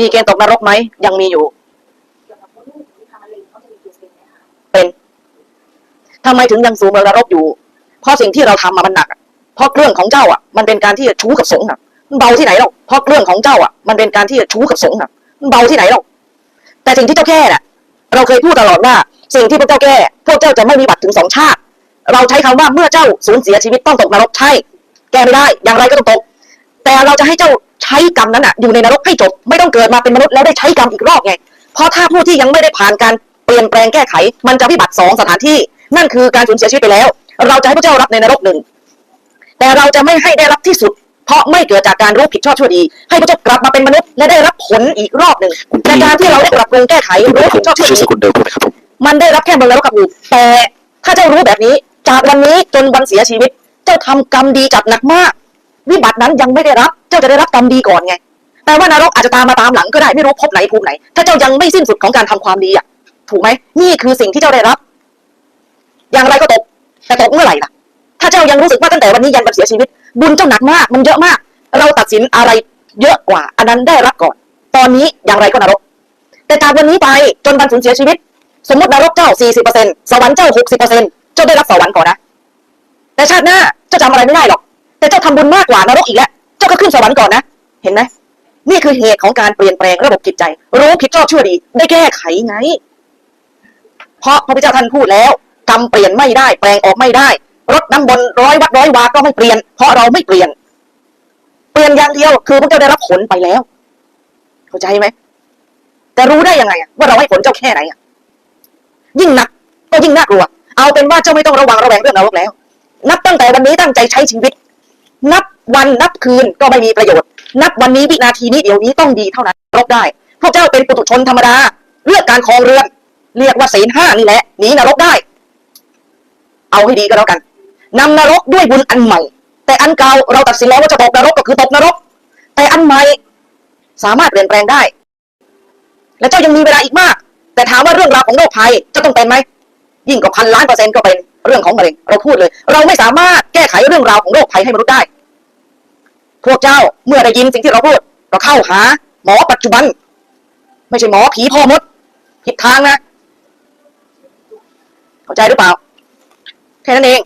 มีเกณฑ์ตกนรกไหมยังมีอยู่เกี่ยวกับมดลูกหรือทางมะเร็งเขาจะมีเกณฑ์เป็นไหมคะเป็นทำไมถึงยังสูงเมืองนรกอยู่ เพราะสิ่งที่เราทำมามันหนักเพราะเรื่องของเจ้าอะ มันเป็นการที่จะชู้กับสงฆ์อะมันเบาที่ไหนหรอกเพราะเรื่องของเจ้าอะมันเป็นการที่จะชู้กับสงฆ์อะมันเบาที่ไหนหรอกแต่สิ่งที่เจ้าแก้น่ะ เราเคยพูดตลอดว่า สิ่งที่พวกเจ้าแก้พวกเจ้าจะไม่มีบัตรถึงสองชาติ เราใช้คำว่าเมื่อเจ้าสูญเสียชีวิตต้องตกนรกใช่ แก้ไม่ได้ อย่างไรก็ต้องตก แต่เราจะให้เจ้าใช้กรรมนั้นอะอยู่ในนรกให้จบ ไม่ต้องเกิดมาเป็นมนุษย์แล้วได้ใช้กรรมอีกรอบไง เพราะถ้าผู้ที่ยังไม่ได้ผ่านการเปลี่ยนแปลงแก้ไข มันจะวิบัติสองสถานที่ นั่นคือการสูญเสียชีวิตไปแล้ว เราจะให้พระเจ้ารับในนรกหนึ่ง แต่เราจะไม่ให้ได้รับที่สุด เพราะไม่เกิดจากการรู้ผิดชอบชั่วดี ให้พระเจ้ากลับมาเป็นมนุษย์และได้รับผลอีกรอบหนึ่งคุณในพี่การที่เราได้ปรับปรุงแก้ไขรู้ผิดชอบชั่วชื่อดีสกุลเดิมถูกไหมครับผมมันได้รับแค่เมืองนรกกับอยู่แต่ถ้าเจ้ารู้แบบนี้ จากวันนี้จนวันเสียชีวิต เจ้าทำกรรมดีจัดหนักมาก วิบัตินั้นยังไม่ได้รับ เจ้าจะได้รับกรรมดีก่อนไง แต่ว่านรกอาจจะตามมาตามหลังก็ได้ไม่รู้พบไหนภูมิไหน ถ้าเจ้ายังไม่สิ้นสุดของการทำความดีอะ ถูกไหมนี่คือสิ่งที่เจ้าได้รับ อย่างไรก็ตก แต่ตกเมื่อไหร่ล่ะ ถ้าเจ้ายังรู้สึกว่าตั้งแต่วันนี้ยันวันเสียชีวิต บุญเจ้าหนักมาก มันเยอะมาก เราตัดสินอะไรเยอะกว่า อันนั้นได้รับก่อน ตอนนี้อย่างไรก็นรก แต่จากวันนี้ไปจนวันสูญเสียชีวิต สมมตินรกเจ้า 40%สวรรค์เจ้า 60%เจ้าได้รับสวรรค์ก่อนนะ แต่ชาติหน้าเจ้าจำอะไรไม่ได้หรอก แต่เจ้าทำบุญมากกว่านรกอีกแล้ว เจ้าก็ขึ้นสวรรค์ก่อนนะ เห็นไหมนี่คือเหตุของการเปลี่ยนแปลงระบบจิตใจ รู้ผิดชอบชั่วดี ได้แก้ไขไง เพราะพระพุทธเจ้าท่านพูดแล้วกรรมเปลี่ยนไม่ได้ แปลงออกไม่ได้ รถน้ำบนร้อยวัดร้อยวาก็ไม่เปลี่ยน เพราะเราไม่เปลี่ยน เปลี่ยนอย่างเดียวคือพระเจ้าได้รับผลไปแล้ว เข้าใจไหมแต่รู้ได้ยังไงว่าเราให้ผลเจ้าแค่ไหนยิ่งหนักก็ยิ่งน่ากลัว เอาเป็นว่าเจ้าไม่ต้องระวังระแวงเรื่องนรกแล้ว นับตั้งแต่วันนี้ตั้งใจใช้ชีวิต นับวันนับคืนก็ไม่มีประโยชน์ นับวันนี้วินาทีนี้เดี๋ยวนี้ต้องดีเท่านั้นรกได้ พวกเจ้าเป็นปุถุชนธรรมดา เลือกการครองเรือน เรียกว่าศีลห้านี่แหละหนีนรกได้ เอาให้ดีก็แล้วกันนำนรกด้วยบุญอันใหม่ แต่อันเก่าเราตัดสินแล้วว่าจะตกนรกก็คือตกนรก แต่อันใหม่สามารถเปลี่ยนแปลงได้ และเจ้ายังมีเวลาอีกมาก แต่ถามว่าเรื่องราวของโรคภัยจะต้องเป็นไหมยิ่งกว่าพันล้านเปอร์เซ็นต์ก็เป็น เรื่องของมะเร็งเราพูดเลย เราไม่สามารถแก้ไขเรื่องราวของโรคภัยให้มนุษย์ได้ พวกเจ้าเมื่อได้ยินสิ่งที่เราพูด เราเข้าหา หมอปัจจุบัน ไม่ใช่หมอผีพ่อมดผิดทางนะ เข้าใจหรือเปล่า แค่นั้นเอง